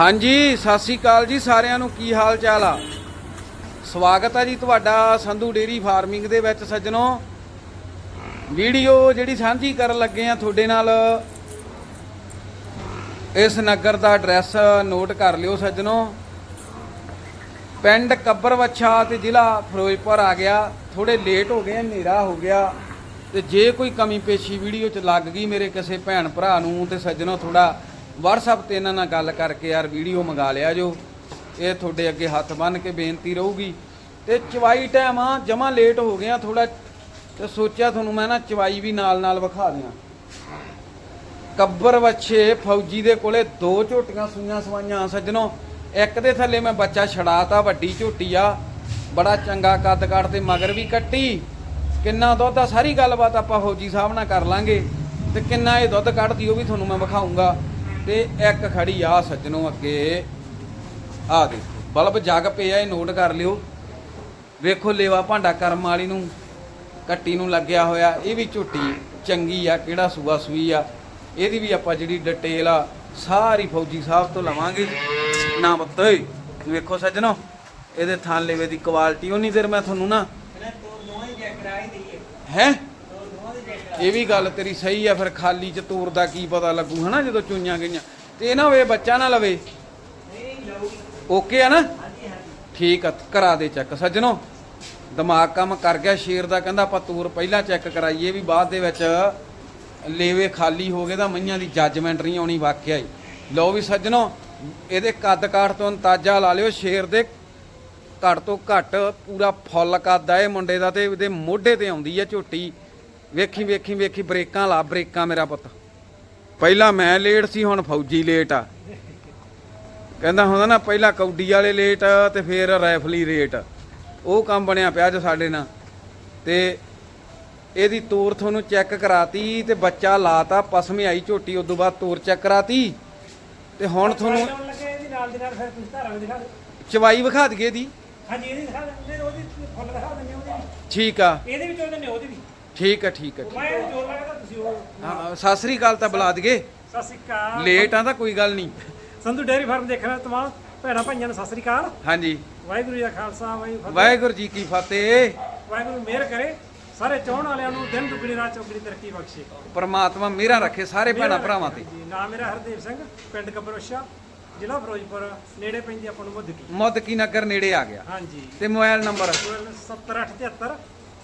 ਹਾਂਜੀ, ਸਤਿ ਸ੍ਰੀ ਅਕਾਲ ਜੀ ਸਾਰਿਆਂ ਨੂੰ। ਕੀ ਹਾਲ ਚਾਲ ਆ? ਸਵਾਗਤ ਹੈ ਜੀ ਤੁਹਾਡਾ ਸੰਧੂ ਡੇਰੀ ਫਾਰਮਿੰਗ ਦੇ ਵਿੱਚ ਸੱਜਣੋ। ਵੀਡੀਓ ਜਿਹੜੀ ਸਾਂਝੀ ਕਰਨ ਲੱਗੇ ਆ ਤੁਹਾਡੇ ਨਾਲ। ਇਸ ਨਗਰ ਦਾ ਐਡਰੈਸ ਨੋਟ ਕਰ ਲਿਓ ਸੱਜਣੋ। ਪਿੰਡ ਕੱਬਰਵੱਛਾ ਤੇ ਜ਼ਿਲ੍ਹਾ ਫਿਰੋਜ਼ਪੁਰ ਆ ਗਿਆ। ਥੋੜੇ ਲੇਟ ਹੋ ਗਏ, ਹਨੇਰਾ ਹੋ ਗਿਆ। ਤੇ ਜੇ ਕੋਈ ਕਮੀ ਪੇਸ਼ੀ ਵੀਡੀਓ ਚ ਲੱਗ ਗਈ ਮੇਰੇ ਕਿਸੇ ਭੈਣ ਭਰਾ ਨੂੰ ਤੇ ਸੱਜਣੋ ਥੋੜਾ WhatsApp ਤੇ ਇਹਨਾਂ ਨਾਲ ਗੱਲ ਕਰਕੇ ਯਾਰ ਵੀਡੀਓ ਮੰਗਾ ਲਿਆ ਜੋ। ਇਹ ਤੁਹਾਡੇ ਅੱਗੇ ਹੱਥ ਬੰਨ ਕੇ ਬੇਨਤੀ ਰਹੂਗੀ। ਤੇ ਚਵਾਈ ਟਾਈਮ ਆ, ਜਮਾ ਲੇਟ ਹੋ ਗਿਆ ਥੋੜਾ ਤੇ ਸੋਚਿਆ ਤੁਹਾਨੂੰ ਮੈਂ ਨਾ ਚਵਾਈ ਵੀ ਨਾਲ ਨਾਲ ਵਿਖਾ ਦਿਆਂ। ਕੱਬਰ ਵੱਛੇ ਫੌਜੀ ਦੇ ਕੋਲੇ ਦੋ ਝੋਟੀਆਂ ਸੂਈਆਂ ਸਵਾਈਆਂ ਸੱਜਣੋ। ਇੱਕ ਦੇ ਥੱਲੇ ਮੈਂ ਬੱਚਾ ਛੜਾਤਾ, ਵੱਡੀ ਝੋਟੀ ਆ। ਬੜਾ ਚੰਗਾ ਕੱਦ ਕੱਟ ਤੇ ਮਗਰ ਵੀ ਕੱਟੀ। ਕਿੰਨਾ ਦੁੱਧ ਆ, ਸਾਰੀ ਗੱਲਬਾਤ ਆਪਾਂ ਫੌਜੀ ਸਾਹਿਬ ਨਾਲ ਕਰ ਲਾਂਗੇ। ਤੇ ਕਿੰਨਾ ਇਹ ਦੁੱਧ ਕੱਢਦੀ ਉਹ ਵੀ ਤੁਹਾਨੂੰ ਮੈਂ ਵਿਖਾਉਂਗਾ ਤੇ ਇੱਕ ਖੜੀ ਆ ਸੱਜਣੋ ਅੱਗੇ। ਆ ਦੇਖੋ ਬਲਬ ਜਗ ਪਿਆ ਇਹ ਨੋਟ ਕਰ ਲਿਓ। ਵੇਖੋ ਲੇਵਾ ਭਾਂਡਾ ਕਰਮ ਵਾਲੀ ਨੂੰ ਕੱਟੀ ਨੂੰ ਲੱਗਿਆ ਹੋਇਆ ਇਹ ਵੀ ਝੋਟੀ ਚੰਗੀ ਆ ਕਿਹੜਾ ਸੂਆ ਸੂਈ ਆ। ਇਹਦੀ ਵੀ ਆਪਾਂ ਜਿਹੜੀ ਡਿਟੇਲ ਆ ਸਾਰੀ ਫੌਜੀ ਸਾਹਿਬ ਤੋਂ ਲਵਾਂਗੇ। ਨਾ ਬੱਤੇ ਵੇਖੋ ਸੱਜਣੋ ਇਹਦੇ ਥਾਂ ਲੇਵੇ ਦੀ ਕੁਆਲਿਟੀ ਉਨੀ ਦੇਰ ਮੈਂ ਤੁਹਾਨੂੰ ਨਾ ਹੈ? ਇਹ ਵੀ ਗੱਲ ਤੇਰੀ ਸਹੀ ਆ, ਫਿਰ ਖਾਲੀ ਚ ਤੂਰ ਦਾ ਕੀ ਪਤਾ ਲੱਗੂ, ਹਨਾ, ਜਦੋਂ ਚੁਈਆਂ ਗਈਆਂ। ਤੇ ਇਹ ਨਾ ਹੋਵੇ, ਬੱਚਾ ਨਾ ਲਵੇ। ਓਕੇ ਆ ਨਾ? ਠੀਕ ਆ, ਕਰਾ ਦੇ ਚੈੱਕ ਸੱਜਣੋ, ਦਿਮਾਗ ਕੰਮ ਕਰ ਗਿਆ, ਸ਼ੇਰ ਦਾ ਕਹਿੰਦਾ ਆਪਾਂ ਤੂਰ ਪਹਿਲਾਂ ਚੈੱਕ ਕਰਾਈਏ ਵੀ ਬਾਅਦ ਦੇ ਵਿੱਚ ਲੇਵੇ ਖਾਲੀ ਹੋ ਗਏ ਤਾਂ ਮਈਆਂ ਦੀ ਜੱਜਮੈਂਟ ਨਹੀਂ ਆਉਣੀ ਵਾਕਿਆ ਹੀ। ਲਓ ਵੀ ਸੱਜਣੋ, ਇਹਦੇ ਕੱਦ ਕਾਠ ਤੋਂ ਅੰਦਾਜ਼ਾ ਲਾ ਲਿਓ, ਸ਼ੇਰ ਦੇ ਘੱਟ ਤੋਂ ਘੱਟ ਪੂਰਾ ਫੁੱਲ ਕੱਦ ਆ, ਇਹ ਮੁੰਡੇ ਦਾ ਤੇ ਇਹਦੇ ਮੋਢੇ ਤੇ ਆਉਂਦੀ ਆ ਝੋਟੀ। ਵੇਖੀ ਵੇਖੀ ਵੇਖੀ ਬ੍ਰੇਕਾਂ ਲਾ ਬ੍ਰੇਕਾਂ ਮੇਰਾ ਪੁੱਤ। ਪਹਿਲਾਂ ਮੈਂ ਲੇਟ ਸੀ ਹੁਣ ਫੌਜੀ ਲੇਟ ਆ। ਕਹਿੰਦਾ ਹੁੰਦਾ ਨਾ ਪਹਿਲਾਂ ਕੌਡੀ ਵਾਲੇ ਲੇਟ ਤੇ ਫਿਰ ਰੈਫਲੀ ਰੇਟ। ਉਹ ਕੰਮ ਬਣਿਆ ਪਿਆ ਅੱਜ ਸਾਡੇ ਨਾਲ। ਤੇ ਇਹਦੀ ਤੋਰ ਤੁਹਾਨੂੰ ਚੈੱਕ ਕਰਾਤੀ ਤੇ ਬੱਚਾ ਲਾਤਾ ਪਸਮੇ ਆਈ ਝੋਟੀ ਉਦੋਂ ਬਾਅਦ ਤੋਰ ਚੈੱਕ ਕਰਾਤੀ। ਤੇ ਹੁਣ ਤੁਹਾਨੂੰ ਲੱਗੇ ਇਹਦੀ ਨਾਲ ਦੀ ਨਾਲ ਫਿਰ ਤੁਸੀਂ ਧਾਰਾਂ ਵੀ ਦਿਖਾ ਦਿਓ। ਚਵਾਈ ਵਿਖਾ ਦਈਏ ਦੀ ਹਾਂਜੀ ਇਹਦੀ ਦਿਖਾ ਦਿੰਦੇ ਉਹਦੀ ਫੁੱਲ ਦਿਖਾ ਦਿੰਦੇ ਉਹਦੀ। ਠੀਕ ਆ। ਇਹਦੇ ਵਿੱਚ ਉਹਦੇ ਨੇ ਉਹਦੀ ਵੀ। ਠੀਕ ਆ ਠੀਕ ਠੀਕ। ਮੈਂ ਜੋਰ ਲੱਗਦਾ ਤੁਸੀਂ ਉਹ ਹਾਂ ਸਤਿ ਸ੍ਰੀ ਅਕਾਲ ਤਾਂ ਬੁਲਾ ਦਈਏ। ਸਤਿ ਸ੍ਰੀ ਅਕਾਲ। ਲੇਟ ਆ ਤਾਂ ਕੋਈ ਗੱਲ ਨਹੀਂ। ਸੰਧੂ ਡੇਅਰੀ ਫਾਰਮ ਦੇਖਣਾ ਤਮਾਮ ਭੈਣਾਂ ਭਾਈਆਂ ਨੂੰ ਸਤਿ ਸ੍ਰੀ ਅਕਾਲ। ਹਾਂਜੀ। ਵਾਹਿਗੁਰੂ ਜੀ ਦਾ ਖਾਲਸਾ ਵਾਹਿਗੁਰੂ ਜੀ ਕੀ ਵਾਹਿਗੁਰੂ ਜੀ ਕੀ ਫਤਿਹ। ਫਤਿਹ। ਵਾਹਿਗੁਰੂ ਮਿਹਰ ਕਰੇ ਸਾਰੇ ਚਾਹਣ ਵਾਲਿਆਂ ਨੂੰ ਦਿਨ ਦੁਗਣੀ ਰਾਤ ਚੌਗਣੀ ਤਰੱਕੀ ਬਖਸ਼ੇ। ਪਰਮਾਤਮਾ ਮੇਰਾ ਰੱਖੇ ਸਾਰੇ ਭੈਣਾਂ ਭਰਾਵਾਂ ਤੇ। ਜੀ ਨਾਮ ਮੇਰਾ ਹਰਦੇਵ ਸਿੰਘ ਪਿੰਡ ਕਬਰੋਸ਼ਾ ਜ਼ਿਲ੍ਹਾ ਫਿਰੋਜ਼ਪੁਰ ਨੇੜੇ ਪੈਂਦੀ ਆਪਾਂ ਨੂੰ ਮੁੱਦਕੀ। ਮੁੱਦਕੀ ਨਗਰ ਨੇੜੇ ਆ ਗਿਆ। ਹਾਂਜੀ। ਤੇ ਮੋਬਾਈਲ ਨੰਬਰ? 7873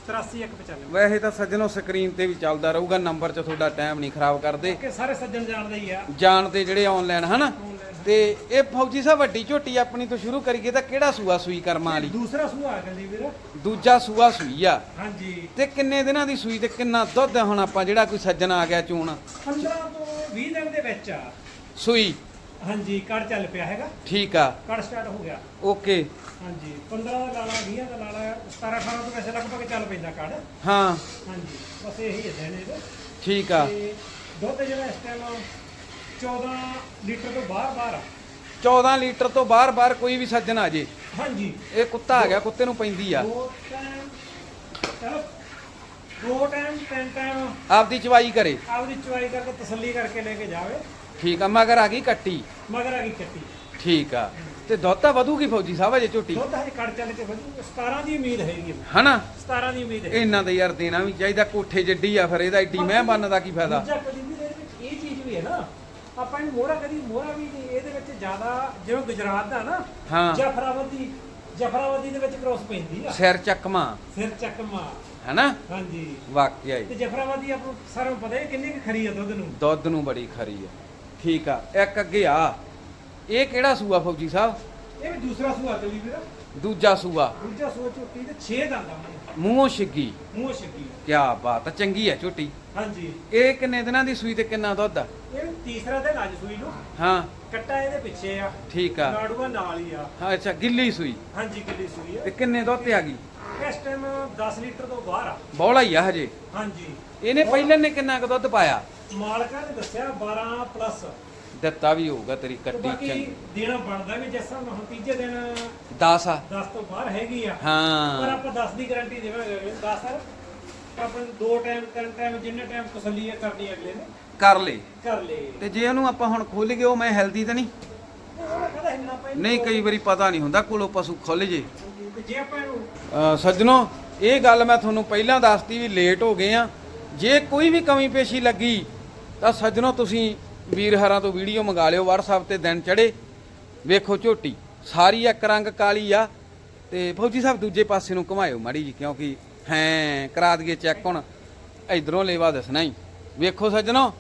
83195 ਵੈਸੇ ਤਾਂ ਸੱਜਣੋ ਸਕਰੀਨ ਤੇ ਵੀ ਚੱਲਦਾ ਰਹੂਗਾ ਨੰਬਰ 'ਚ ਤੁਹਾਡਾ ਟਾਈਮ ਨਹੀਂ ਖਰਾਬ ਕਰਦੇ। ਕਿ ਸਾਰੇ ਸੱਜਣ ਜਾਣਦੇ ਹੀ ਆ। ਜਾਣਦੇ ਜਿਹੜੇ ਆਨਲਾਈਨ ਹਨਾ। ਤੇ ਇਹ ਫੌਜੀ ਸਾਹਿਬ ਵੱਡੀ ਝੋਟੀ ਆਪਣੀ ਤੋਂ ਸ਼ੁਰੂ ਕਰੀਏ ਤਾਂ ਕਿਹੜਾ ਸੂਆ ਸੂਈ ਕਰਮਾਂ ਵਾਲੀ? ਦੂਸਰਾ ਸੂਆ ਆ ਗੰਦੀ ਵੀਰ। ਦੂਜਾ ਸੂਆ ਸੂਈ ਆ। ਹਾਂਜੀ। ਤੇ ਕਿੰਨੇ ਦਿਨਾਂ ਦੀ ਸੂਈ ਤੇ ਕਿੰਨਾ ਦੁੱਧ ਹੁਣ ਆਪਾਂ ਜਿਹੜਾ ਕੋਈ ਸੱਜਣ ਆ ਗਿਆ ਚੂਣ? 15 ਤੋਂ 20 ਦਿਨ ਦੇ ਵਿੱਚ ਆ। ਸੂਈ। ਹਾਂਜੀ ਕੜ ਚੱਲ ਪਿਆ ਹੈਗਾ। ਠੀਕ ਆ। ਕੜ ਸਟਾਰਟ ਹੋ ਗਿਆ। ਓਕੇ। ਹਾਂਜੀ 15 ਦਾ ਲਾਲਾ 20 ਦਾ ਲਾਲਾ 17 18 ਤੋਂ ਵੈਸੇ ਲਗਭਗ ਚੱਲ ਪੈਂਦਾ ਕੜ। ਹਾਂ। ਹਾਂਜੀ ਬਸ ਇਹੀ ਹੈ ਦਿਨ ਇਹਦੇ। ਠੀਕ ਆ। ਤੇ ਦੁੱਧ ਜਿਹੜਾ ਇਸ ਟਾਈਮ 14 ਲੀਟਰ ਤੋਂ ਬਾਹਰ ਬਾਹਰ ਆ। 14 ਲੀਟਰ ਤੋਂ ਬਾਹਰ-ਬਾਹਰ ਕੋਈ ਵੀ ਸੱਜਣ ਆ ਜੇ। ਹਾਂਜੀ। ਇਹ ਕੁੱਤਾ ਆ ਗਿਆ ਕੁੱਤੇ ਨੂੰ ਪੈਂਦੀ ਆ। ਦੋ ਟਾਈਮ ਚਲੋ। ਦੋ ਟਾਈਮ ਤਿੰਨ ਟਾਈਮ ਆਪਦੀ ਚਵਾਈ ਕਰੇ। ਆਪਦੀ ਚੁਆਈ ਕਰਕੇ ਤਸੱਲੀ ਕਰਕੇ ਲੈ ਕੇ ਜਾਵੇ। ਠੀਕ ਆ ਮਗਰ ਆ ਗਈ ਕੱਟੀ। ਮਗਰ ਆ ਗਈ ਕੱਟੀ। ਠੀਕ ਆ। ਤੇ ਦੁੱਧ ਤਾਂ ਵਧੂਗੀ ਫੌਜੀ ਸਾਹਿਬ ਅਜੇ ਝੋਟੀ। ਦੁੱਧ ਹਜੇ ਕੜ ਚੱਲ ਕੇ ਵਧੂ 17 ਦੀ ਉਮੀਦ ਹੈਗੀ ਹੈ ਹਨਾ? 17 ਦੀ ਉਮੀਦ ਹੈ ਇਹਨਾਂ ਦਾ ਯਾਰ ਦੇਣਾ ਵੀ ਚਾਹੀਦਾ ਕੋਠੇ ਜੱਡੀ ਆ ਫਿਰ ਇਹਦਾ ਏਡੀ ਮੈਂ ਦਾ ਕੀ ਫਾਇਦਾ। ਦੂਜਾ ਕਦੀ ਵੀ ਇਹਦੇ ਵਿੱਚ ਇਹ ਚੀਜ਼ ਵੀ ਹੈ ਨਾ ਆਪਾਂ ਇਹਨੂੰ ਮੋਹਰਾ ਕਦੀ ਮੋਹਰਾ ਵੀ ਨਹੀਂ ਇਹਦੇ ਵਿੱਚ ਜ਼ਿਆਦਾ ਜਿਵੇਂ ਗੁਜਰਾਤ ਦਾ ਨਾ ਹਾਂ। ਜਫਰਾਵਤੀ ਜਫਰਾਵਤੀ ਦੇ ਵਿੱਚ ਕ੍ਰੋਸ ਪੈਂਦੀ ਆ। ਸਿਰ ਚੱਕਮਾ। ਸਿਰ ਚੱਕਮਾ। ਹਨਾ? ਹਾਂਜੀ। ਵਾਕਿਆ ਹੀ। ਤੇ ਜਫਰਾਵਤੀ ਆਪਾਂ ਨੂੰ ਸਾਰਿਆਂ ਨੂੰ ਪਤਾ ਹੈ ਕਿੰਨੀ ਕੁ ਖਰੀ ਆ ਦੁੱਧ ਨੂੰ। ਦੁੱਧ ਨੂੰ ਬੜੀ ਖਰੀ ਆ। ਠੀਕ ਆ ਇੱਕ ਅੱਗੇ ਆ। ਇਹ ਕਿਹੜਾ ਸੂਆ ਫੌਜੀ ਸਾਹਿਬ? ਇਹ ਵੀ ਦੂਸਰਾ ਸੂਆ ਚੱਲੀ ਵੀਰ। ਦੂਜਾ ਸੂਆ। ਦੂਜਾ ਸੂਆ ਝੋਟੀ ਤੇ 6 ਦੰਦਾਂ ਮੂੰਹ ਮੂੰਹੋਂ ਛਿੱਗੀ। ਮੂੰਹ ਛੱਗੀ। ਕਿਆ ਬਾਤ ਆ ਚੰਗੀ ਆ ਝੋਟੀ। ਹਾਂਜੀ। ਇਹ ਕਿੰਨੇ ਦਿਨਾਂ ਦੀ ਸੂਈ ਤੇ ਕਿੰਨਾ ਦੁੱਧ ਆ? ਇਹ ਤੀਸਰਾ ਦਿਨ ਅੱਜ ਸੂਈ ਨੂੰ। ਹਾਂ। ਕੱਟਾ ਇਹਦੇ ਪਿੱਛੇ ਆ। ਠੀਕ ਆ। ਨਾੜੂਆ ਨਾਲ ਹੀ ਆ। ਹਾਂ ਅੱਛਾ ਗਿੱਲੀ ਸੂਈ। ਹਾਂਜੀ ਕਿੱਲੀ ਸੂਈ ਤੇ ਆ ਕਿੰਨੇ ਦੁੱਧ ਤੇ ਆ ਗਈ? ਇਸ ਟਾਈਮ 10 ਲੀਟਰ ਤੋਂ ਬਾਹਰ ਆ। ਬੌਲਾ ਹੀ ਆ ਹਜੇ। ਹਾਂਜੀ। ਇਹਨੇ ਪਹਿਲਾਂ ਨੇ ਕਿੰਨਾ ਕੁ ਦੁੱਧ ਪਾਇਆ? ਮਾਲਕਾਂ ਨੇ ਦੱਸਿਆ 12 ਪਲੱਸ ਦਿੱਤਾ ਵੀ ਹੋਊਗਾ ਤੇਰੀ ਤੇ ਕੱਟੀ ਬਾਕੀ ਚੰਗੀ। ਦੇਣਾ ਬਣਦਾ ਵੀ ਜਿਸ ਹਿਸਾਬ ਨਾਲ ਹੁਣ ਤੀਜੇ ਦਿਨ 10 ਆ। 10 ਤੋਂ ਬਾਹਰ ਹੈਗੀ ਆ। ਪਰ ਹਾਂ ਆਪਾਂ 10 ਦੀ ਗਾਰੰਟੀ ਦੇਵਾਂਗੇ 10 ਸਰ ਆਪਾਂ ਨੂੰ ਦੋ ਟਾਈਮ ਤਿੰਨ ਟਾਈਮ ਜਿੰਨੇ ਟਾਈਮ ਤਸੱਲੀ ਹੈ ਕਰਨੀ ਅਗਲੇ ਨੇ। ਕਰ ਲੈ। ਕਰ ਲੇ। ਤੇ ਜੇ ਉਹਨੂੰ ਆਪਾਂ ਹੁਣ ਖੋਲ ਗਏ ਉਹ ਮੈਂ ਹੈਲਦੀ ਤਾਂ ਨਹੀਂ? ਨਹੀਂ ਕਈ ਵਾਰੀ ਪਤਾ ਨਹੀਂ ਹੁੰਦਾ ਕੋਲੋਂ ਪਸ਼ੂ ਖੁੱਲ ਜੇ। ਜੇ ਆਪਾਂ ਇਹਨੂੰ ਅ, ਸੱਜਣੋ ਇਹ ਗੱਲ ਮੈਂ ਤੁਹਾਨੂੰ ਪਹਿਲਾਂ ਦੱਸਤੀ ਵੀ ਲੇਟ ਹੋ ਗਏ ਆ। ਜੇ ਕੋਈ ਵੀ ਕਮੀ ਪੇਸ਼ੀ ਲੱਗੀ ਤਾਂ ਸੱਜਣੋ ਤੁਸੀਂ ਵੀਰ ਹਰਾਂ ਤੋਂ ਵੀਡੀਓ ਮੰਗਾ ਲਿਓ WhatsApp ਤੇ ਦਿਨ ਚੜੇ ਵੇਖੋ ਝੋਟੀ ਸਾਰੀ ਇੱਕ ਰੰਗ ਕਾਲੀ ਆ। ਤੇ ਫੌਜੀ ਸਾਹਿਬ ਦੂਜੇ ਪਾਸੇ ਨੂੰ ਘੁਮਾਇਓ ਮਾੜੀ ਜੀ ਕਿਉਂਕਿ ਹੈ ਕਰਾ ਦਈਏ ਚੈੱਕ ਹੁਣ। ਇਧਰੋਂ ਲੇਵਾ ਦੱਸਣਾ ਹੀ। ਵੇਖੋ ਸੱਜਣੋ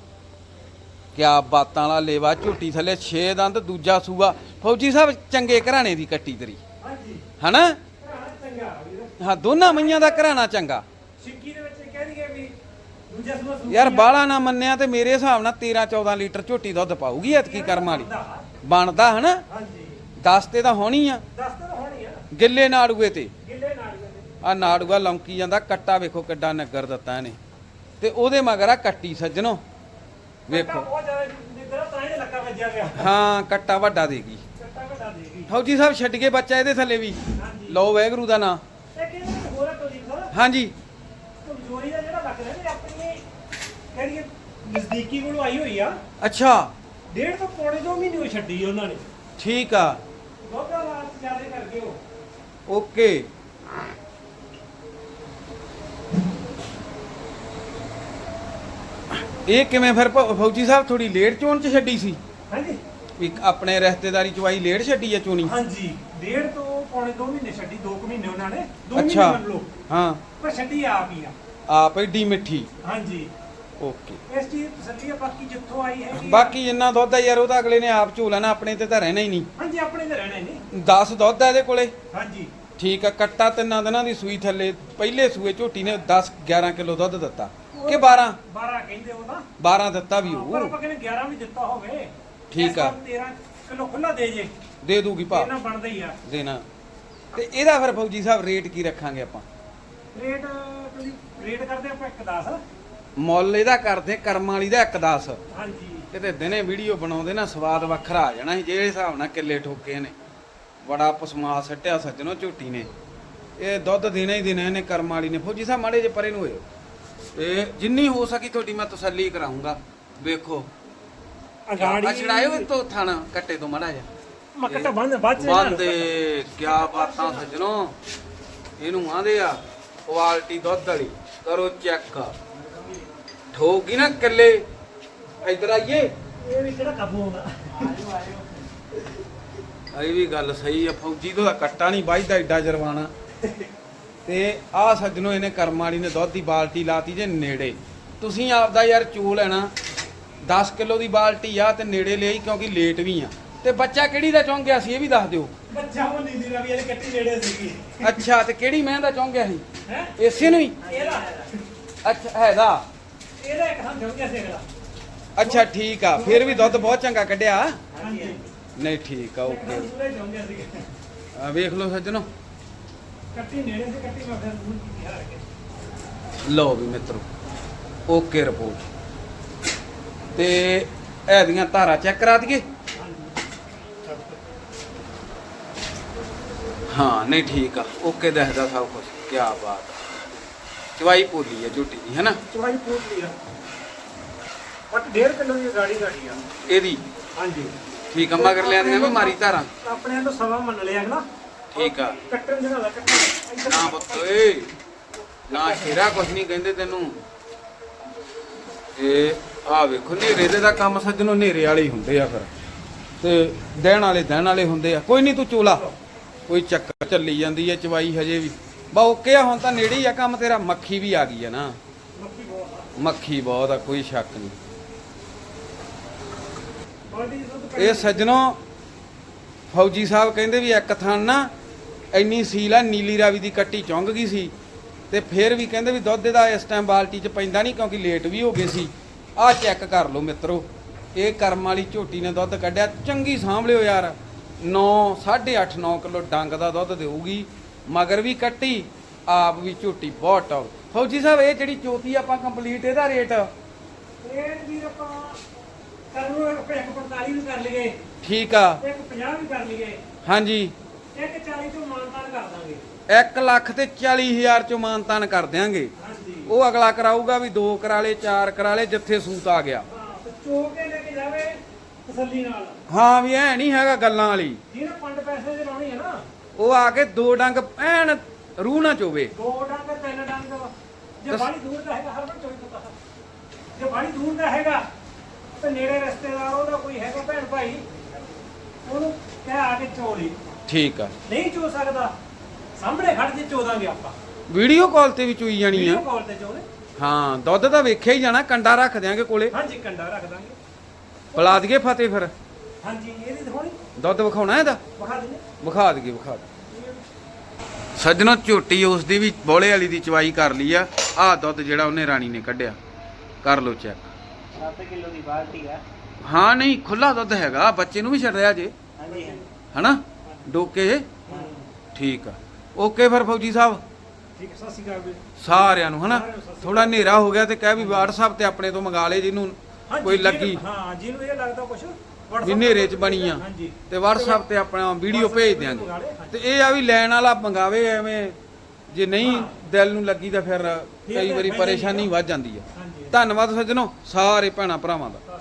ਕਿਆ ਬਾਤਾਂ ਵਾਲਾ ਲੇਵਾ ਝੋਟੀ ਥੱਲੇ 6 ਦੰਦ ਦੂਜਾ ਸੂਆ। ਫੌਜੀ ਸਾਹਿਬ ਚੰਗੇ ਘਰਾਣੇ ਦੀ ਕੱਟੀ ਤੇਰੀ। ਹਾਂਜੀ। ਹਨਾ? ਹਾਂ ਦੋਨਾਂ ਮਈਆਂ ਦਾ ਘਰਾਣਾ ਚੰਗਾ। ਸਿੱਕੀ ਦੇ ਵਿੱਚ ਕਹਿ ਦਈਏ ਵੀ ਦੂਜਾ ਸੂਆ ਯਾਰ ਬਾਲਾ ਨਾ ਮੰਨਿਆ ਤੇ ਮੇਰੇ ਹਿਸਾਬ ਨਾਲ 13 14 ਲੀਟਰ ਝੋਟੀ ਦੁੱਧ ਪਾਊਗੀ ਐਤਕੀ ਕਰਮ ਵਾਲੀ। ਬਣਦਾ ਹਨਾ? ਹਾਂਜੀ। 10 ਤੇ ਤਾਂ ਹੋਣੀ ਆ। ਦੱਸ ਤਾਂ ਹੋਣੀ ਆ। ਗਿੱਲੇ ਨਾੜੂਏ ਤੇ। ਗਿੱਲੇ ਨਾੜੀਆਂ ਦੇ ਆ ਨਾੜੂਆ ਲੌਂਕੀ ਜਾਂਦਾ ਕੱਟਾ ਵੇਖੋ ਕਿੱਡਾ ਨਗਰ ਦਿੱਤਾ ਇਹਨੇ। ਤੇ ਉਹਦੇ ਮਗਰ ਆ ਕੱਟੀ ਸੱਜਣੋ। ਵੇਖੋ। ਬਹੁਤ ਜ਼ਿਆਦਾ ਨਿੱਧਰਾ ਤਾਂ ਇਹਦੇ ਲੱਗਾ ਵੱਜਿਆ ਪਿਆ। ਹਾਂ ਕੱਟਾ ਵੱਡਾ ਦੇਗੀ ਕੱਟਾ ਵੱਡਾ ਦੇਗੀ ਫੌਜੀ ਸਾਹਿਬ ਛੱਡ ਕੇ ਬੱਚਾ ਇਹਦੇ ਥੱਲੇ ਵੀ। ਹਾਂਜੀ। ਲਓ ਵੈਗਰੂ ਦਾ ਨਾਂ ਇਹ ਕਿਹਨੇ ਹੋਰ ਕੁਲਦੀਪ ਸਰ ਹਾਂਜੀ। ਕਮਜ਼ੋਰੀ ਦਾ ਜਿਹੜਾ ਲੱਗ ਰਿਹਾ ਨੇ ਆਪਣੀ ਕਹਿੰਦੀ ਨਜ਼ਦੀਕੀ ਕੋਲੋਂ ਆਈ ਹੋਈ ਆ। ਅੱਛਾ। ਡੇਢ ਤੋਂ ਪੌਣੇ ਦੋ ਮਹੀਨੇ ਹੋਏ ਛੱਡੀ ਉਹਨਾਂ ਨੇ। ਠੀਕ ਆ। ਦਾ ਲਾਲਚ ਜ਼ਿਆਦਾ ਕਰਕੇ ਉਹ। ਓਕੇ। ਇਹ ਕਿਵੇਂ ਫਿਰ ਭ- ਫੌਜੀ ਸਾਹਿਬ ਥੋੜੀ ਲੇਟ ਚੋਣ ਚ ਛੱਡੀ ਸੀ? ਹਾਂਜੀ। ਵੀ ਆਪਣੇ ਰਿਸ਼ਤੇਦਾਰੀ ਚਵਾਈ ਲੇਟ ਛੱਡੀ ਆ ਚੋਣੀ? ਹਾਂਜੀ। ਡੇਢ ਤੋਂ ਪੌਣੇ ਦੋ ਮਹੀਨੇ ਛੱਡੀ ਦੋ ਕੁ ਮਹੀਨੇ ਉਹਨਾਂ ਨੇ ਦੋ ਮਹੀਨੇ ਅੱਛਾ ਮੰਨ ਲਓ। ਹਾਂ। ਪਰ ਛੱਡੀ ਆਪ ਹੀ ਆ। ਆਪ ਏਡੀ ਮਿੱਠੀ। ਹਾਂਜੀ। ਓਕੇ। ਇਸ ਚੀਜ਼ ਦੀ ਤਸੱਲੀ ਆ ਬਾਕੀ ਜਿੱਥੋਂ ਆਈ ਹੈ ਬਾਕੀ ਜਿੰਨਾ ਦੁੱਧ ਆ ਯਾਰ ਉਹ ਤਾਂ ਅਗਲੇ ਨੇ ਆਪ ਚੋ ਲੈਣਾ ਆਪਣੇ ਤੇ ਤਾਂ ਰਹਿਣਾ ਹੀ ਨਹੀਂ। ਹਾਂਜੀ ਆਪਣੇ ਤੇ ਰਹਿਣਾ ਨਹੀਂ। 10 ਦੁੱਧ ਆ ਇਹਦੇ ਕੋਲੇ। ਹਾਂਜੀ। ਠੀਕ ਆ ਕੱਟਾ ਤਿੰਨਾਂ ਦਿਨਾਂ ਦੀ ਸੂਈ ਥੱਲੇ ਪਹਿਲੇ ਸੂਏ ਝੋਟੀ ਨੇ 10 11 ਕਿਲੋ ਦੁੱਧ ਦਿੱਤਾ। ਕਿ 12 12 ਕਹਿੰਦੇ ਉਹ ਨਾ 12 ਦਿੱਤਾ ਵੀ ਪਰ ਹੋਊ ਆਪਾਂ ਕਹਿੰਦੇ 11 ਵੀ ਦਿੱਤਾ ਹੋਵੇ। ਠੀਕ ਇਸ ਆ। ਵਾਰ 13 ਕਿਲੋ ਖੁੱਲਾ ਦੇ ਜੇ। ਦੇ ਦੂਗੀ ਭਾ। ਇਹਨਾਂ ਬਣਦਾ ਹੀ ਆ। ਦੇਣਾ। ਤੇ ਇਹਦਾ ਫਿਰ ਫੌਜੀ ਸਾਹਿਬ ਰੇਟ ਕੀ ਰੱਖਾਂਗੇ ਆਪਾਂ? ਰੇਟ ਤੁਸੀਂ ਰੇਟ ਕਰਦੇ ਆਪਾਂ 110 ਮੁੱਲ ਇਹਦਾ ਕਰਦੇ ਕਰਮਾਂ ਵਾਲੀ ਦਾ 110 ਹਾਂਜੀ। ਕਿਤੇ ਦਿਨੇ ਵੀਡੀਓ ਬਣਾਉਂਦੇ ਨਾ ਸਵਾਦ ਵੱਖਰਾ ਆ ਜਾਣਾ ਸੀ ਜਿਹੜੇ ਹਿਸਾਬ ਨਾਲ ਕਿੱਲੇ ਠੋਕੇ ਨੇ। ਬੜਾ ਪਸਮਾ ਸੱਟਿਆ ਸੱਜਣੋ ਝੂਟੀ ਨੇ। ਇਹ ਦੁੱਧ ਦੇਣਾ ਹੀ ਦੇਣਾ ਇਹਨੇ ਕਰਮ ਵਾਲੀ ਨੇ। ਫੌਜੀ ਸਾਹਿਬ ਮਾੜੇ ਜੇ ਪਰੇ ਨੂੰ ਹੋਇਓ। ਇਹ ਜਿੰਨੀ ਹੋ ਸਕੀ ਤੁਹਾਡੀ ਮੈਂ ਤਸੱਲੀ ਕਰਾਉਂਗਾ ਵੇਖੋ ਅਗਾੜੀ ਆ ਛੜਾਇਓ ਇਹ ਤੋਂ ਥਾਣਾ ਕੱਟੇ ਤੋਂ ਮੜਾ ਜਾ ਮੱਕਟਾ ਬੰਦ ਬਾਅਦ ਚ ਨੂੰ- ਬੰਦੇ ਕਿਆ ਬਾਤਾਂ ਸੱਜਣੋ? ਇਹਨੂੰ ਆਂਦੇ ਆ ਕੁਆਲਿਟੀ ਦੁੱਧ ਵਾਲੀ ਕਰੋ ਚੈੱਕ। ਠੋਕੀ ਨਾ ਕਿੱਲੇ ਇੱਧਰ ਆਈਏ। ਇਹ ਵੀ ਕਿਹੜਾ ਕਾਬੂ ਆਉਂਦਾ? ਇਹ ਵੀ ਗੱਲ ਸਹੀ ਆ ਫੌਜੀ ਤੋਂ ਤਾਂ ਕੱਟਾ ਨਹੀਂ ਵੱਜਦਾ ਏਡਾ ਜਰਵਾਣਾ ਤੇ ਆ ਸੱਜਣੋ ਇਹਨੇ ਕਰਮ ਵਾਲੀ ਨੇ ਦੁੱਧ ਦੀ ਬਾਲਟੀ ਲਾਤੀ ਜੇ ਨੇੜੇ। ਤੁਸੀਂ ਆਪਦਾ ਯਾਰ ਚੋ ਲੈਣਾ 10 ਕਿਲੋ ਦੀ ਬਾਲਟੀ ਆ ਤੇ ਨੇੜੇ ਲਈ ਕਿਉਂਕਿ ਲੇਟ ਵੀ ਆ। ਤੇ ਬੱਚਾ ਕਿਹੜੀ ਦਾ ਚਾਹੁੰ ਗਿਆ ਸੀ ਇਹ ਵੀ ਦੱਸ ਦਿਓ। ਬੱਚਾ ਉਹ ਨੀਂਦੀ ਰਵੀ ਇਹਦੇ ਕੱਟੀ ਨੇੜੇ ਸੀਗੀ। ਅੱਛਾ ਤੇ ਕਿਹੜੀ ਮੈਂ ਦਾ ਚਾਹੁੰ ਗਿਆ ਸੀ? ਹੈ? ਇਸੇ ਨੂੰ ਹੀ? ਇਹਦਾ ਅੱਛਾ ਹੈਦਾ? ਇਹਦਾ ਇੱਕ ਹਮ ਜੁੜ ਗਿਆ ਸੀ ਅਗਲਾ। ਅੱਛਾ ਠੀਕ ਆ ਫਿਰ ਵੀ ਦੁੱਧ ਬਹੁਤ ਚੰਗਾ ਕੱਢਿਆ। ਹਾਂਜੀ ਨਹੀਂ ਠੀਕ ਆ ਓਕੇ। ਪੂਰੇ ਸੀ ਆ ਵੇਖ ਲਓ ਸੱਜਣੋ। ਕੱਟੀ ਨੇੜੇ ਸੀ ਕੱਟੀ ਮੈਂ ਫਿਰ ਮੂੰਹ ਕੀਤੀ ਹਾਰ ਕੇ ਲਓ ਵੀ ਮਿੱਤਰੋ ਓਕੇ ਰਿਪੋਰਟ। ਤੇ ਇਹਦੀਆਂ ਧਾਰਾ ਚੈੱਕ ਕਰਾ ਦਈਏ? ਹਾਂ ਨਹੀਂ ਠੀਕ ਆ। ਓਕੇ ਦੱਸਦਾ ਸਭ ਕੁਝ ਕੀ ਬਾਤ ਆ। ਚਵਾਈ ਪੋਲੀ ਹੈ ਝੂਟੀ ਦੀ ਹੈਨਾ? ਚਵਾਈ ਪੂਰ ਲਿਆ ਬਟ 1.5 ਕਿਲੋ ਦੀ ਗਾੜੀ ਗਾੜੀ ਆ। ਇਹਦੀ? ਹਾਂਜੀ। ਠੀਕ ਆ ਮਗਰ ਲਿਆਂਦੀਆਂ ਵੀ ਮਾਰੀ ਧਾਰਾਂ। ਆਪਣੇ ਤੋਂ ਸਵਾ ਮੰਨ ਲਿਆ ਅਗਲਾ ਠੀਕ ਆ। ਕੱਟਣ ਜਿਹੜਾ ਦਾ ਕੱਟਣ। ਨਾ ਪੁੱਤ ਓਏ। ਨਾ ਸ਼ੇਰਾ ਕੁਛ ਨਹੀਂ ਕਹਿੰਦੇ ਤੈਨੂੰ। ਇਹ ਆ ਵੇਖੋ ਨੇਰੇ ਦੇ ਦਾ ਕੰਮ ਸੱਜਣੋ ਨੇਰੇ ਵਾਲੇ ਹੀ ਹੁੰਦੇ ਆ ਫਿਰ। ਤੇ ਦਿਨ ਵਾਲੇ ਦਿਨ ਵਾਲੇ ਹੁੰਦੇ ਆ। ਕੋਈ ਨਹੀਂ ਤੂੰ ਚੋਲਾ। ਕੋਈ ਚੱਕਰ ਚੱਲੀ ਜਾਂਦੀ ਹੈ ਚਵਾਈ ਹਜੇ ਵੀ। ਬਾ ਓਕੇ ਆ, ਹੁਣ ਤਾਂ ਨੇੜੇ ਹੀ ਆ ਕੰਮ ਤੇਰਾ, ਮੱਖੀ ਵੀ ਆ ਗਈ ਆ ਨਾ। ਮੱਖੀ ਬਹੁਤ ਆ, ਕੋਈ ਸ਼ੱਕ ਨਹੀਂ। ਇਹ ਸੱਜਣੋ, ਫੌਜੀ ਸਾਹਿਬ ਕਹਿੰਦੇ ਵੀ ਇੱਕ ਥਾਂ ਨਾ ਇੰਨੀ ਸੀਲ ਆ, ਨੀਲੀ ਰਾਵੀ ਦੀ ਕੱਟੀ ਚੁੰਗ ਗਈ ਸੀ। ਤੇ ਫਿਰ ਵੀ ਕਹਿੰਦੇ ਵੀ ਦੁੱਧ ਦਾ ਇਸ ਟਾਈਮ ਬਾਲਟੀ 'ਚ ਪੈਂਦਾ ਨਹੀਂ ਕਿਉਂਕਿ ਲੇਟ ਵੀ ਹੋ ਗਏ ਸੀ। ਆਹ ਚੈੱਕ ਕਰ ਲਓ ਮਿੱਤਰੋ, ਇਹ ਕਰਮ ਵਾਲੀ ਝੋਟੀ ਨੇ ਦੁੱਧ ਕੱਢਿਆ, ਚੰਗੀ ਸਾਂਭ ਲਿਓ ਯਾਰ। 9 8.5 9 ਕਿਲੋ ਡੰਗ ਦਾ ਦੁੱਧ ਦੇਊਗੀ ਮਗਰ ਵੀ ਕੱਟੀ ਆਪ ਵੀ ਝੋਟੀ ਬਹੁਤ ਟੌਪ ਫੌਜੀ ਸਾਹਿਬ ਇਹ ਜਿਹੜੀ ਚੋਤੀ ਆਪਾਂ ਕੰਪਲੀਟ ਇਹਦਾ ਰੇਟ ਰੇਟ ਵੀ ਆਪਾਂ ਕਰ ਲਓ ਇੱਕ 45 ਵੀ ਕਰ ਲਈਏ। ਠੀਕ ਆ। ਇੱਕ 50 ਵੀ ਕਰ ਲਈਏ। ਹਾਂਜੀ। ਇੱਕ 40 ਤੋਂ ਮਾਨਤਾਨ ਕਰ ਦਾਂਗੇ। 1 ਲੱਖ ਤੇ 40000 ਚੋਂ ਮਾਨਤਾਨ ਕਰ ਦਿਆਂਗੇ। ਉਹ ਅਗਲਾ ਕਰਾਊਗਾ ਵੀ 2 ਕਰਾ ਲੇ 4 ਕਰਾ ਲੇ ਜਿੱਥੇ ਸੂਤ ਆ ਗਿਆ। ਚੋ ਕੇ ਲੈ ਕੇ ਜਾਵੇ ਤਸੱਲੀ ਨਾਲ। ਹਾਂ ਵੀ ਐ ਨਹੀਂ ਹੈਗਾ ਗੱਲਾਂ ਵਾਲੀ। ਜਿਹਨੇ ਪੰਜ ਪੈਸੇ ਦੇ ਲਾਉਣੀ ਹੈ ਨਾ ਉਹ ਆ ਕੇ ਦੋ ਡੰਗ ਐਨ ਰੂਹ ਨਾ ਚੋਵੇ। ਦੋ ਡੰਗ ਤਿੰਨ ਡੰਗ। ਜੇ ਬਾੜੀ ਦੂਰ ਦਾ ਹੈਗਾ ਹਰ ਵਾਰ ਚੋਈ ਪਤਾ ਜੇ ਬਾੜੀ ਦੂਰ ਦਾ ਹੈਗਾ ਤੇ ਨੇੜੇ ਰਿਸ਼ਤੇਦਾਰ ਉਹਦਾ ਕੋਈ ਹੈਗਾ ਭੈਣ ਭਾਈ ਉਹਨੂੰ ਕਹਿ ਆ ਕੇ ਚੋ ਲਈ। ਠੀਕ ਆ। ਨਹੀਂ ਚੋ ਸਕਦਾ ਸਾਹਮਣੇ ਖੜ ਜੇ ਚੋ ਦਾਂਗੇ ਆਪਾਂ। ਵੀਡੀਓ ਕਾਲ ਤੇ ਵੀ ਚੋਈ ਜਾਣੀ ਵੀਡੀਓ ਆ ਕਾਲ ਤੇ ਚੋਲੇ ਹਾਂ ਦੁੱਧ ਤਾਂ ਵੇਖਿਆ ਹੀ ਜਾਣਾ ਕੰਡਾ ਰੱਖ ਦਿਆਂਗੇ ਕੋਲੇ। ਹਾਂਜੀ ਕੰਡਾ ਰੱਖ ਦਾਂਗੇ। ਪਿਲਾ ਦਈਏ ਫਤਿਹ ਫਿਰ। ਹਾਂਜੀ ਇਹਦੀ ਦਿਖਾਉਣੀ? ਦੁੱਧ ਵਿਖਾਉਣਾ ਇਹਦਾ? ਵਿਖਾ ਦਿੰਦੇ। ਵਿਖਾ ਦਈਏ ਵਿਖਾ ਸੱਜਣੋ ਝੋਟੀ ਉਸ ਦੀ ਵੀ ਬੋਲੇ ਵਾਲੀ ਦੀ ਚਵਾਈ ਕਰ ਲਈ ਆ। ਆ ਦੁੱਧ ਜਿਹੜਾ ਉਹਨੇ ਰਾਣੀ ਨੇ ਕੱਢਿਆ। ਕਰ ਲਓ ਚੈੱਕ। 7 ਕਿਲੋ ਦੀ ਬਾਲਟੀ ਆ। ਹਾਂ ਨਹੀਂ ਖੁੱਲਾ ਦੁੱਧ ਹੈਗਾ। ਬੱਚੇ ਨੂੰ ਵੀ ਛੱਡ ਰਿਹਾ ਜੇ। ਹਾਂਜੀ ਹਨਾ? ਡੋਕੇ ਠੀਕ ਆ। ਓਕੇ ਫਿਰ ਫੌਜੀ ਸਾਹਿਬ। ਠੀਕ ਸਤਿ ਸ਼੍ਰੀ ਅਕਾਲ ਸਾਰਿਆਂ ਨੂੰ ਹਨਾ? ਥੋੜਾ ਹਨੇਰਾ ਹੋ ਗਿਆ ਤੇ ਕਹਿ ਵੀ WhatsApp ਤੇ ਆਪਣੇ ਤੋਂ ਮੰਗਾ ਲੇ ਜਿਹਨੂੰ ਕੋਈ ਜਿਹਨੂੰ- ਲੱਗੀ? ਹਾਂ ਜਿਹਨੂੰ ਇਹ ਲੱਗਦਾ ਕੁਛ ਵੀ ਹਨੇਰੇ 'ਚ ਬਣੀ ਆ। ਹਾਂਜੀ। ਤੇ WhatsApp ਤੇ ਆਪਣਾ ਵੀਡੀਓ ਭੇਜ ਦਿਆਂਗੇ। ਤੇ ਇਹ ਆ ਵੀ ਲੈਣ ਵਾਲਾ ਮੰਗਾਵੇ ਐਵੇਂ ਜੇ ਨਹੀਂ ਦਿਲ ਨੂੰ ਲੱਗੀ ਤਾਂ ਫਿਰ ਕਈ ਵਾਰੀ ਪਰੇਸ਼ਾਨੀ ਵੱਧ ਜਾਂਦੀ ਆ। ਹਾਂਜੀ। ਧੰਨਵਾਦ ਸੱਜਣੋ ਸਾਰੇ ਭੈਣਾਂ ਭਰਾਵਾਂ ਦਾ।